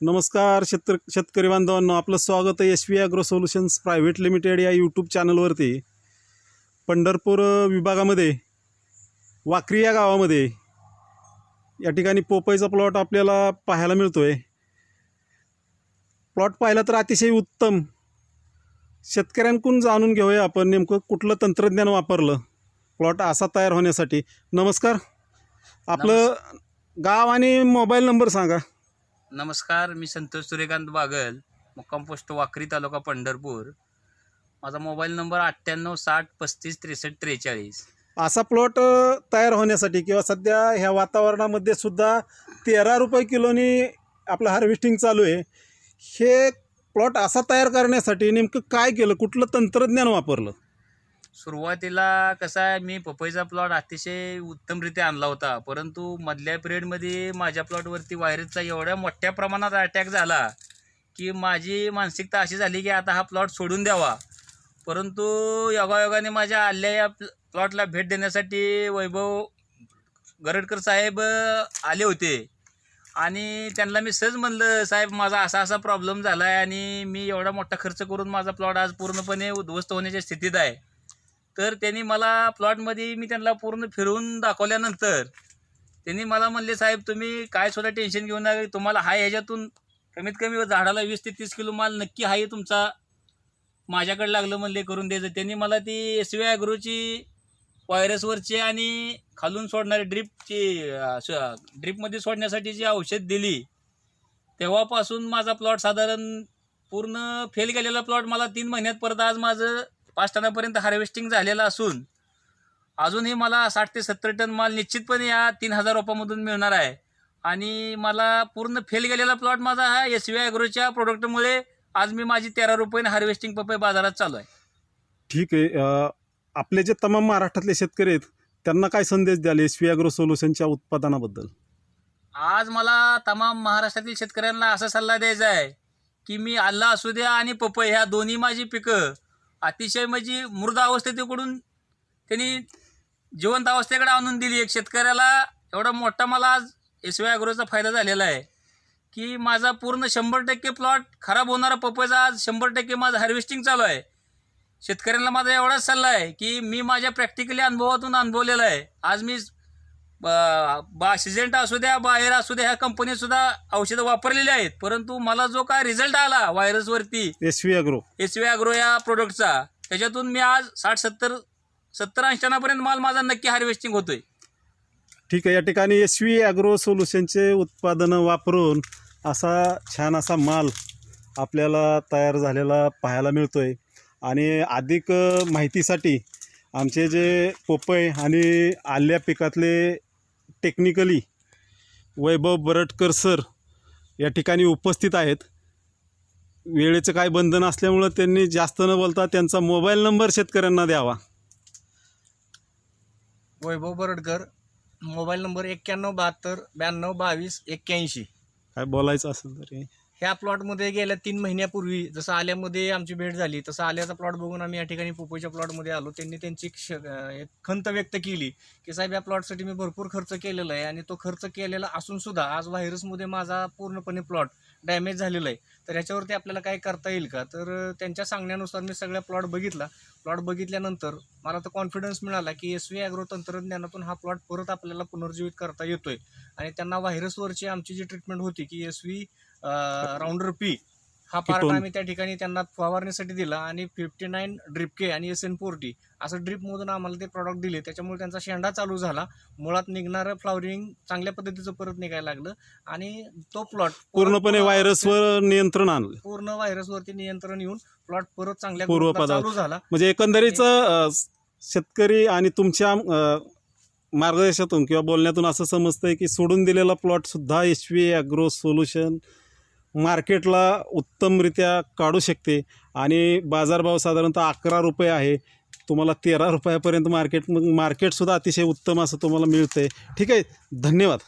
नमस्कार शेतक शेतकरी बांधवांनो आपलं स्वागत आहे S V agro solutions private limited या यूट्यूब चॅनलवरती पंढरपूर विभागामध्ये वाकरी या गावामध्ये या ठिकाणी पोपईचा प्लॉट आपल्याला पाहायला मिळतो आहे प्लॉट पाहिला तर अतिशय उत्तम. शेतकऱ्यांकडून जाणून घेऊया आपण नेमकं कुठलं तंत्रज्ञान वापरलं. प्लॉट असा तयार होण्यासाठी. नमस्कार. आपलं गाव आणि मोबाईल नंबर सांगा. नमस्कार मी संतोष सूर्यकांत बागल मुक्काम पोस्ट वाकरी तालुका पंढरपूर. माझा मोबाईल नंबर अठ्ठ्याण्णव साठ पस्तीस त्रेसष्ट त्रेचाळीस. असा प्लॉट अ, तयार होण्यासाठी किंवा सध्या ह्या वातावरणामध्ये सुद्धा तेरा रुपये किलोनी आपलं हार्वेस्टिंग चालू आहे. हे प्लॉट असा तयार करण्यासाठी नेमकं काय केलं? कुठलं तंत्रज्ञान वापरलं? सुरुवातीला कसा आहे मी पपईचा प्लॉट अतिशय उत्तमरित्या आणला होता. परंतु मधल्या पिरियडमध्ये माझ्या प्लॉटवरती व्हायरसचा एवढ्या मोठ्या प्रमाणात अटॅक झाला की माझी मानसिकता अशी झाली की आता हा प्लॉट सोडून द्यावा. परंतु योगायोगाने माझ्या आल्या या प्लॉटला भेट देण्यासाठी वैभव गरडकर साहेब आले होते. आणि त्यांना मी सहज म्हणलं साहेब माझा असा असा प्रॉब्लेम झाला आहे आणि मी एवढा मोठा खर्च करून माझा प्लॉट आज पूर्णपणे उद्ध्वस्त होण्याच्या स्थितीत आहे. तर त्यांनी मला प्लॉटमध्ये मी त्यांना पूर्ण फिरवून दाखवल्यानंतर त्यांनी मला म्हणले साहेब तुम्ही काय सुद्धा टेन्शन घेऊ नका. तुम्हाला हाय ह्याच्यातून कमीत कमी झाडाला वीस ते तीस किलो माल नक्की हाय तुमचा माझ्याकडे लागलं म्हणले करून द्यायचं. त्यांनी मला ती एस व्ही ॲग्रोची व्हायरसवरची आणि खालून सोडणारी ड्रीपची ड्रीपमध्ये सोडण्यासाठी जी औषध दिली तेव्हापासून माझा प्लॉट साधारण पूर्ण फेल गेलेला प्लॉट मला तीन महिन्यात परत आज माझं पाच टनापर्यंत हार्वेस्टिंग झालेलं असून अजूनही मला साठ ते सत्तर टन माल निश्चितपणे या तीन हजार रोपामधून मिळणार आहे. आणि मला पूर्ण फेल गेलेला प्लॉट माझा हा एस व्ही ॲग्रोच्या प्रोडक्टमुळे आज मी माझी तेरा रुपयाने हार्वेस्टिंग पपई बाजारात चालू आहे. ठीक आहे. आपले जे तमाम महाराष्ट्रातले शेतकरी आहेत त्यांना काय संदेश द्याल एस व्ही ॲग्रो सोल्युशनच्या उत्पादनाबद्दल? आज मला तमाम महाराष्ट्रातील शेतकऱ्यांना असा सल्ला द्यायचा आहे की मी आल्ला असू द्या आणि पपई ह्या दोन्ही माझी पिकं अतिशय म्हणजे मृद अवस्थेकडून त्यांनी जिवंत अवस्थेकडे आणून दिली. एक शेतकऱ्याला एवढा मोठा मला आज एस वी अॅग्रोचा फायदा झालेला आहे की माझा पूर्ण शंभर टक्के प्लॉट खराब होणारा पपईचा आज शंभर टक्के माझं हार्वेस्टिंग चालू आहे. शेतकऱ्यांना माझा एवढाच सल्ला आहे की मी माझ्या प्रॅक्टिकली अनुभवातून अनुभवलेला आहे. आज मी ब- सिजेंटा असू द्या बाहेर असू द्या ह्या कंपनीत सुद्धा औषधं वापरलेली आहेत. परंतु मला जो काय रिझल्ट आला व्हायरसवरती S V agro S V agro या प्रोडक्टचा त्याच्यातून मी आज साठ सत्तर सत्तर ऐंशी टनापर्यंत माल माझा नक्की हार्वेस्टिंग होतोय. ठीक आहे या ठिकाणी एस व्ही ॲग्रो सोल्युशनचे उत्पादनं वापरून असा छान असा माल आपल्याला तयार झालेला पाहायला मिळतो आहे आणि अधिक माहितीसाठी आमचे जे पोपय आणि आल्या पिकातले टेक्निकली वैभव बरटकर सर या ठिकाणी उपस्थित आहेत. वेळेचं काय बंधन असल्यामुळं त्यांनी जास्त न बोलता त्यांचा मोबाईल नंबर शेतकऱ्यांना द्यावा. वैभव बरडकर मोबाईल नंबर एक्क्याण्णव बहात्तर ब्याण्णव बावीस एक्क्याऐंशी. काय बोलायचं असेल तरी. ह्या प्लॉटमध्ये गेल्या तीन महिन्यापूर्वी जसं आल्यामध्ये आमची भेट झाली तसं आल्याचा प्लॉट बघून आम्ही या ठिकाणी पोपईच्या प्लॉटमध्ये आलो. त्यांनी त्यांची एक खंत व्यक्त केली की साहेब या प्लॉटसाठी मी भरपूर खर्च केलेला आहे आणि तो खर्च केलेला असूनसुद्धा आज व्हायरसमध्ये माझा पूर्णपणे प्लॉट डॅमेज झालेला आहे. तर ह्याच्यावरती आपल्याला काय करता येईल का? तर त्यांच्या सांगण्यानुसार मी सगळ्या प्लॉट बघितला. प्लॉट बघितल्यानंतर मला तर कॉन्फिडन्स मिळाला की एस व्ही ॲग्रो तंत्रज्ञानातून हा प्लॉट परत आपल्याला पुनर्जीवित करता येतोय. आणि त्यांना व्हायरसवरची आमची जी ट्रीटमेंट होती की एस व्ही राऊंडर पी हा पार्ट. आम्ही त्या ठिकाणी त्यांना फवारण्यासाठी दिला आणि फिफ्टी नाईन ड्रिप के आणि एस एन फोर्टी असं ड्रिपमधून आम्हाला ते प्रॉडक्ट दिले. त्याच्यामुळे त्यांचा शेंडा चालू झाला. मुळात निघणारं फ्लॉवरिंग चांगल्या पद्धतीचं परत निघायला लागलं. आणि तो प्लॉट पूर्णपणे व्हायरसवर नियंत्रण आणलं. पूर्ण व्हायरसवरती नियंत्रण येऊन प्लॉट परत चांगल्या चालू झाला. म्हणजे एकंदरीत शेतकरी आणि तुमच्या मार्गदर्शनातून किंवा बोलण्यातून असं समजतंय की सोडून दिलेला प्लॉट सुद्धा एच व्ही सोल्युशन मार्केटला उत्तमरित्या काढू शकते. आणि बाजारभाव साधारणतः अकरा रुपये आहे. तुम्हाला तेरा रुपयापर्यंत मार्केट मग मार्केटसुद्धा अतिशय उत्तम असं तुम्हाला मिळतं आहे ठीक आहे. धन्यवाद.